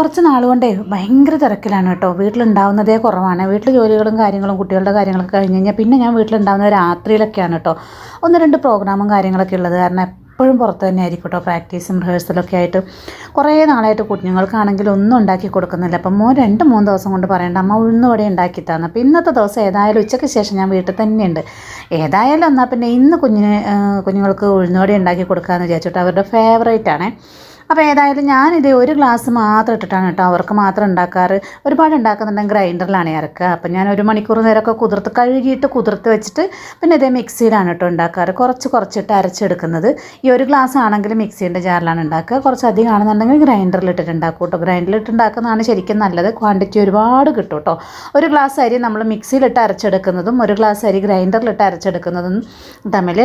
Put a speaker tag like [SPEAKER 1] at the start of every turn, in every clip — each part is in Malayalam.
[SPEAKER 1] കുറച്ച് നാളുകൊണ്ടേ ഭയങ്കര തിരക്കിലാണ് കേട്ടോ. വീട്ടിലുണ്ടാവുന്നതേ കുറവാണ്. വീട്ടിൽ ജോലികളും കാര്യങ്ങളും കുട്ടികളുടെ കാര്യങ്ങളൊക്കെ കഴിഞ്ഞ് കഴിഞ്ഞാൽ പിന്നെ ഞാൻ വീട്ടിലുണ്ടാവുന്നത് രാത്രിയിലൊക്കെയാണ് കേട്ടോ. ഒന്ന് രണ്ട് പ്രോഗ്രാമും കാര്യങ്ങളൊക്കെ ഉള്ളത്. കാരണം എപ്പോഴും പുറത്ത് തന്നെ ആയിരിക്കും കേട്ടോ പ്രാക്ടീസും റിഹേഴ്സലൊക്കെ ആയിട്ട്. കുറേ നാളായിട്ട് കുഞ്ഞുങ്ങൾക്കാണെങ്കിൽ ഒന്നും ഉണ്ടാക്കി കൊടുക്കുന്നില്ല. അപ്പം മോൻ രണ്ട് മൂന്ന് ദിവസം കൊണ്ട് പറയേണ്ട അമ്മ ഉഴുന്നുവട ഉണ്ടാക്കി തന്നെ. അപ്പോൾ ഇന്നത്തെ ദിവസം ഏതായാലും ഉച്ചയ്ക്ക് ശേഷം ഞാൻ വീട്ടിൽ തന്നെയുണ്ട്. ഏതായാലും എന്നാൽ പിന്നെ ഇന്ന് കുഞ്ഞിന് കുഞ്ഞുങ്ങൾക്ക് ഉഴുന്നുവട ഉണ്ടാക്കി കൊടുക്കാമെന്ന് വിചാരിച്ചിട്ട് അവരുടെ ഫേവറേറ്റ് ആണേ. അപ്പോൾ ഏതായാലും ഞാനിത് ഒരു ഗ്ലാസ് മാത്രം ഇട്ടിട്ടാണ് കേട്ടോ അവർക്ക് മാത്രം ഉണ്ടാക്കാറ്. ഒരുപാട് ഉണ്ടാക്കുന്നുണ്ടെങ്കിൽ ഗ്രൈൻഡറിലാണ് ഇറക്കുക. അപ്പം ഞാൻ ഒരു മണിക്കൂർ നേരമൊക്കെ കുതിർത്ത് കഴുകിയിട്ട് കുതിർത്ത് വെച്ചിട്ട് പിന്നെ ഇതേ മിക്സിയിലാണ് കേട്ടോ ഉണ്ടാക്കാറ്. കുറച്ച് കുറച്ചിട്ട് അരച്ചെടുക്കുന്നത്. ഈ ഒരു ഗ്ലാസ് ആണെങ്കിൽ മിക്സീന്റെ ജാറിലാണ് ഉണ്ടാക്കുക. കുറച്ച് അധികം ആണെന്നുണ്ടെങ്കിൽ ഗ്രൈൻഡറിൽ ഇട്ടിട്ട് ഉണ്ടാക്കും കേട്ടോ. ഗ്രൈൻഡറിൽ ഇട്ട് ഉണ്ടാക്കുന്നതാണ് ശരിക്കും നല്ലത്. ക്വാണ്ടിറ്റി ഒരുപാട് കിട്ടും കേട്ടോ. ഒരു ഗ്ലാസ് അരി നമ്മൾ മിക്സിയിലിട്ട് അരച്ചെടുക്കുന്നതും ഒരു ഗ്ലാസ് അരി ഗ്രൈൻഡറിലിട്ട് അരച്ചെടുക്കുന്നതും തമ്മിൽ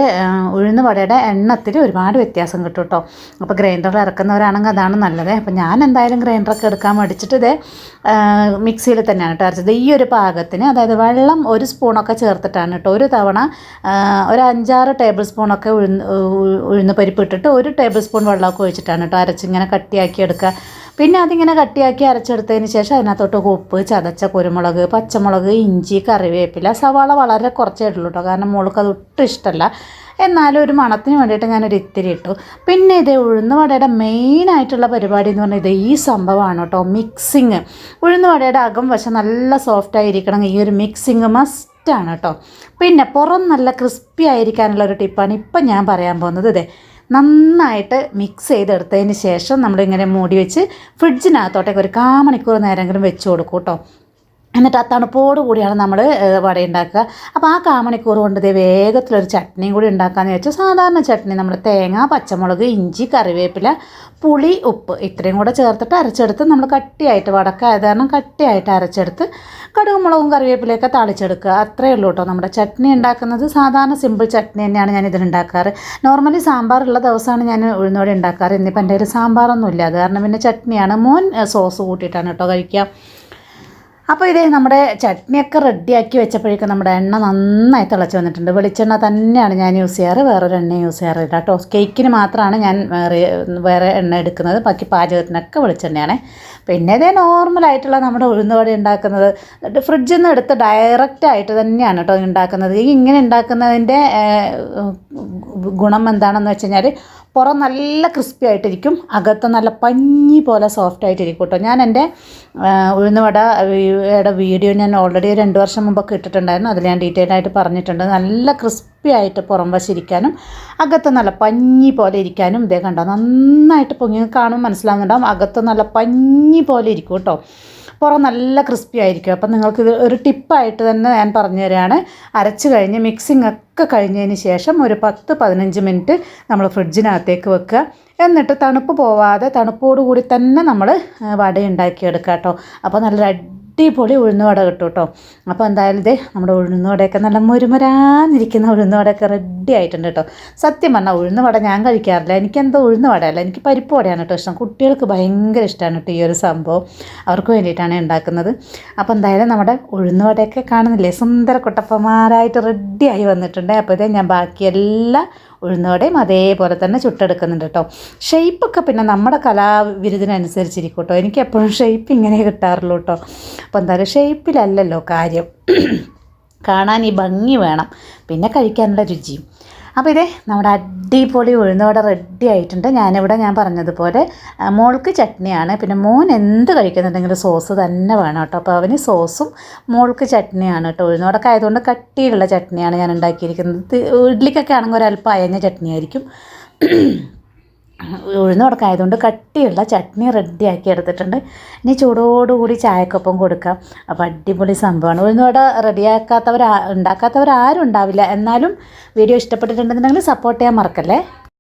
[SPEAKER 1] ഉഴുന്ന് വടയുടെ എണ്ണത്തിൽ ഒരുപാട് വ്യത്യാസം കിട്ടും കേട്ടോ. അപ്പോൾ ഗ്രൈൻഡറിൽ ഇറക്കുന്നവരാണെങ്കിൽ അതാണ് നല്ലത്. അപ്പം ഞാൻ എന്തായാലും ഗ്രൈൻഡറൊക്കെ എടുക്കാൻ മടിച്ചിട്ട് ഇത് മിക്സിയിൽ തന്നെയാണ് കേട്ടോ അരച്ചത്. ഈ ഒരു പാകത്തിന് അതായത് വെള്ളം ഒരു സ്പൂണൊക്കെ ചേർത്തിട്ടാണ് കേട്ടോ ഒരു തവണ ഒരു അഞ്ചാറ് ടേബിൾ സ്പൂണൊക്കെ ഉഴുന്ന് ഉഴുന്ന് പരിപ്പ് ഇട്ടിട്ട് ഒരു ടേബിൾ സ്പൂൺ വെള്ളമൊക്കെ ഒഴിച്ചിട്ടാണ് കേട്ടോ അരച്ചിങ്ങനെ കട്ടിയാക്കി എടുക്കുക. പിന്നെ അതിങ്ങനെ കട്ടിയാക്കി അരച്ചെടുത്തതിന് ശേഷം അതിനകത്തോട്ട് ഉപ്പ് ചതച്ച കുരുമുളക് പച്ചമുളക് ഇഞ്ചി കറിവേപ്പില സവാള വളരെ കുറച്ചേ ഇട്ടുള്ളൂ കേട്ടോ കാരണം മോൾക്ക് അത് ഒട്ടും ഇഷ്ടമല്ല എന്നാലും ഒരു മണത്തിന് വേണ്ടിയിട്ട് ഞാനൊരു ഇത്തിരി ഇട്ടു. പിന്നെ ഇത് ഉഴുന്നുവടയുടെ മെയിനായിട്ടുള്ള പരിപാടി എന്ന് പറഞ്ഞാൽ ഇത് ഈ സംഭവമാണ് കേട്ടോ മിക്സിങ് ഉഴുന്നുവടയുടെ അകം വശം നല്ല സോഫ്റ്റ് ആയിരിക്കണം. ഈ ഒരു മിക്സിങ് മസ്റ്റാണ് കേട്ടോ പിന്നെ പുറം നല്ല ക്രിസ്പി ആയിരിക്കാനുള്ള ഒരു ടിപ്പാണ് ഇപ്പം ഞാൻ പറയാൻ പോകുന്നത്. ഇതേ നന്നായിട്ട് മിക്സ് ചെയ്തെടുത്തതിന് ശേഷം നമ്മളിങ്ങനെ മൂടി വെച്ച് ഫ്രിഡ്ജിനകത്തോട്ടേക്ക് ഒരു കാ മണിക്കൂർ നേരമെങ്കിലും വെച്ച് കൊടുക്കും കേട്ടോ. എന്നിട്ട് ആ തണുപ്പോട് കൂടിയാണ് നമ്മൾ വട ഉണ്ടാക്കുക അപ്പോൾ ആ കാമണിക്കൂർ കൊണ്ട് ഇതേ വേഗത്തിലൊരു ചട്നിയും കൂടി ഉണ്ടാക്കാമെന്ന് വെച്ചാൽ സാധാരണ ചട്നി നമ്മൾ തേങ്ങ പച്ചമുളക് ഇഞ്ചി കറിവേപ്പില പുളി ഉപ്പ് ഇത്രയും കൂടെ ചേർത്തിട്ട് അരച്ചെടുത്ത് നമ്മൾ കട്ടിയായിട്ട് വടക്കായത് കാരണം കട്ടിയായിട്ട് അരച്ചെടുത്ത് കടുക് മുളകും കറിവേപ്പിലയൊക്കെ താളിച്ചെടുക്കുക. അത്രയേ ഉള്ളൂ കേട്ടോ നമ്മുടെ ചട്നി ഉണ്ടാക്കുന്നത് സാധാരണ സിമ്പിൾ ചട്നി തന്നെയാണ് ഞാൻ ഇതിനുണ്ടാക്കാറ് നോർമലി സാമ്പാറുള്ള ദിവസമാണ് ഞാൻ ഉഴുന്നോടെ ഉണ്ടാക്കാറ് ഇന്നിപ്പോൾ എന്റെ ഒരു സാമ്പാറൊന്നും ഇല്ല അത് കാരണം പിന്നെ ചട്നിയാണ്. മോൻ സോസ് കൂട്ടിയിട്ടാണ് കേട്ടോ കഴിക്കുക അപ്പോൾ ഇതേ നമ്മുടെ ചട്നിയൊക്കെ റെഡിയാക്കി വെച്ചപ്പോഴേക്കും നമ്മുടെ എണ്ണ നന്നായി തിളച്ച് വന്നിട്ടുണ്ട്. വെളിച്ചെണ്ണ തന്നെയാണ് ഞാൻ യൂസ് ചെയ്യാറ്. വേറൊരു എണ്ണ യൂസ് ചെയ്യാറില്ല കേട്ടോ. കേക്കിന് മാത്രമാണ് ഞാൻ വേറെ വേറെ എണ്ണ എടുക്കുന്നത്. ബാക്കി പാചകത്തിനൊക്കെ വെളിച്ചെണ്ണയാണ്. പിന്നെ ഇതേ നോർമലായിട്ടുള്ള നമ്മുടെ ഉഴുന്നുവട ഉണ്ടാക്കുന്നത്. ഫ്രിഡ്ജിൽ നിന്ന് എടുത്ത് ഡയറക്റ്റ് ആയിട്ട് തന്നെയാണ് കേട്ടോ ഉണ്ടാക്കുന്നത്. ഈ ഇങ്ങനെ ഉണ്ടാക്കുന്നതിന്റെ ഗുണം എന്താണെന്ന് വെച്ച് കഴിഞ്ഞാൽ പുറം നല്ല ക്രിസ്പി ആയിട്ടിരിക്കും അകത്ത് നല്ല പഞ്ഞി പോലെ സോഫ്റ്റ് ആയിട്ടിരിക്കും കേട്ടോ. ഞാൻ എന്റെ ഉഴുന്നുവട യുടെ വീഡിയോ ഞാൻ ഓൾറെഡി രണ്ട് വർഷം മുമ്പൊക്കെ ഇട്ടിട്ടുണ്ടായിരുന്നു. അതിൽ ഞാൻ ഡീറ്റെയിൽ ആയിട്ട് പറഞ്ഞിട്ടുണ്ട്. നല്ല ക്രിസ്പി ആയിട്ട് പുറം വശിരിക്കാനും അകത്ത് നല്ല പഞ്ഞി പോലെ ഇരിക്കാനും ഇതേ കണ്ടോ. നന്നായിട്ട് പൊങ്ങി കാണും മനസ്സിലാവുന്നുണ്ടാവും അകത്ത് നല്ല പഞ്ഞി പോലെ ഇരിക്കും കേട്ടോ. പുറം നല്ല ക്രിസ്പി ആയിരിക്കും. അപ്പം നിങ്ങൾക്ക് ഇത് ഒരു ടിപ്പായിട്ട് തന്നെ ഞാൻ പറഞ്ഞു തരികയാണ് അരച്ച് കഴിഞ്ഞ് മിക്സിംഗ് ഒക്കെ കഴിഞ്ഞതിന് ശേഷം ഒരു പത്ത് പതിനഞ്ച് മിനിറ്റ് നമ്മൾ ഫ്രിഡ്ജിനകത്തേക്ക് വെക്കുക. എന്നിട്ട് തണുപ്പ് പോവാതെ തണുപ്പോടുകൂടി തന്നെ നമ്മൾ വട ഉണ്ടാക്കിയെടുക്കുക കേട്ടോ. അപ്പോൾ നല്ലൊരു അടിപൊളി ഉഴുന്നുവട കിട്ടും കേട്ടോ അപ്പോൾ എന്തായാലും ഇതേ നമ്മുടെ ഉഴുന്നുവടയൊക്കെ നല്ല മുരുമരാന്നിരിക്കുന്ന ഉഴുന്നുവടയൊക്കെ റെഡി ആയിട്ടുണ്ട് കേട്ടോ. സത്യം പറഞ്ഞാൽ ഉഴുന്നുവട ഞാൻ കഴിക്കാറില്ല. എനിക്ക് എനിക്കെന്തോ ഉഴുന്നുവടയല്ല. എനിക്ക് പരിപ്പ് വടയാണ് കേട്ടോ ഇഷ്ടം. കുട്ടികൾക്ക് ഭയങ്കര ഇഷ്ടമാണ് കേട്ടോ ഈ ഒരു സംഭവം. അവർക്ക് വേണ്ടിയിട്ടാണ് ഉണ്ടാക്കുന്നത്. അപ്പോൾ എന്തായാലും നമ്മുടെ ഉഴുന്നുവടയൊക്കെ കാണുന്നില്ലേ? സുന്ദര കുട്ടപ്പന്മാരായിട്ട് റെഡിയായി വന്നിട്ടുണ്ട്. അപ്പോൾ ഇതേ ഞാൻ ബാക്കി എല്ലാ ഉഴുന്നുവടയും അതേപോലെ തന്നെ ചുട്ടെടുക്കുന്നുണ്ട് കേട്ടോ ഷെയ്പ്പൊക്കെ പിന്നെ നമ്മുടെ കലാവിരുദിനനുസരിച്ചിരിക്കും കേട്ടോ എനിക്ക് എപ്പോഴും ഷെയ്പ്പ് ഇങ്ങനെ കിട്ടാറുള്ളൂ കേട്ടോ അപ്പോൾ എന്തായാലും ഷെയ്പ്പിലല്ലല്ലോ കാര്യം. കാണാൻ ഈ ഭംഗി വേണം. പിന്നെ കഴിക്കാനുള്ള രുചിയും. അപ്പോൾ ഇതേ നമ്മുടെ അടിപൊളി ഉഴുന്നോടെ റെഡി ആയിട്ടുണ്ട്. ഞാനിവിടെ ഞാൻ പറഞ്ഞതുപോലെ മോൾക്ക് ചട്നിയാണ്. പിന്നെ മോൻ എന്ത് കഴിക്കുന്നുണ്ടെങ്കിലും സോസ് തന്നെ വേണം കേട്ടോ. അപ്പോൾ അവന് സോസും മോൾക്ക് ചട്നിയാണ് കേട്ടോ. ഉഴുന്നോടൊക്കെ ആയതുകൊണ്ട് കട്ടിയിലുള്ള ചട്നിയാണ് ഞാൻ ഉണ്ടാക്കിയിരിക്കുന്നത്. ഇഡ്ലിക്കൊക്കെ ആണെങ്കിൽ ഒരല്പം അയഞ്ഞ ചട്നിയായിരിക്കും. ഉഴുന്നോടൊക്കെ കൊടുക്കായതുകൊണ്ട് കട്ടിയുള്ള ചട്നി റെഡിയാക്കി എടുത്തിട്ടുണ്ട്. ഇനി ചൂടോടുകൂടി ചായക്കൊപ്പം കൊടുക്കാം. അപ്പോൾ അടിപൊളി സംഭവമാണ്. ഉഴുന്നോട റെഡിയാക്കാത്തവർ ഉണ്ടാക്കാത്തവർ ആരും ഉണ്ടാവില്ല. എന്നാലും വീഡിയോ ഇഷ്ടപ്പെട്ടിട്ടുണ്ടെന്നുണ്ടെങ്കിൽ സപ്പോർട്ട് ചെയ്യാൻ മറക്കല്ലേ?